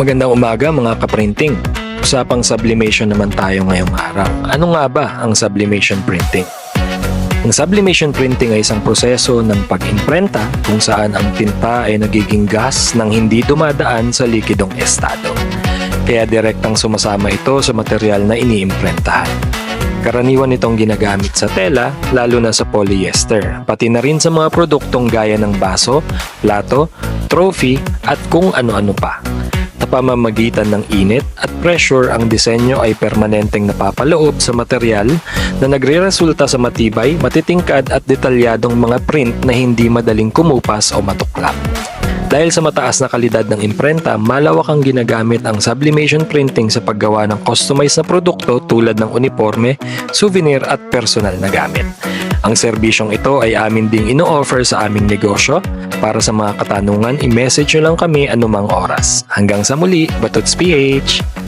Magandang umaga mga kaprinting. Usapang sublimation naman tayo ngayong araw. Ano nga ba ang sublimation printing? Ang sublimation printing ay isang proseso ng pag-imprenta kung saan ang tinta ay nagiging gas nang hindi dumadaan sa likidong estado. Kaya direktang sumasama ito sa material na iniimprentahan. Karaniwan itong ginagamit sa tela, lalo na sa polyester, pati na rin sa mga produktong gaya ng baso, plato, trophy at kung ano-ano pa. Pamamagitan ng init at pressure ang disenyo ay permanenteng napapaloob sa material na nagre-resulta sa matibay, matitingkad at detalyadong mga print na hindi madaling kumupas o matuklap. Dahil sa mataas na kalidad ng imprenta, malawak ang ginagamit ang sublimation printing sa paggawa ng customized na produkto tulad ng uniforme, souvenir at personal na gamit. Ang serbisyong ito ay amin ding ino-offer sa aming negosyo. Para sa mga katanungan, i-message nyo lang kami anumang oras. Hanggang sa muli, Batots PH!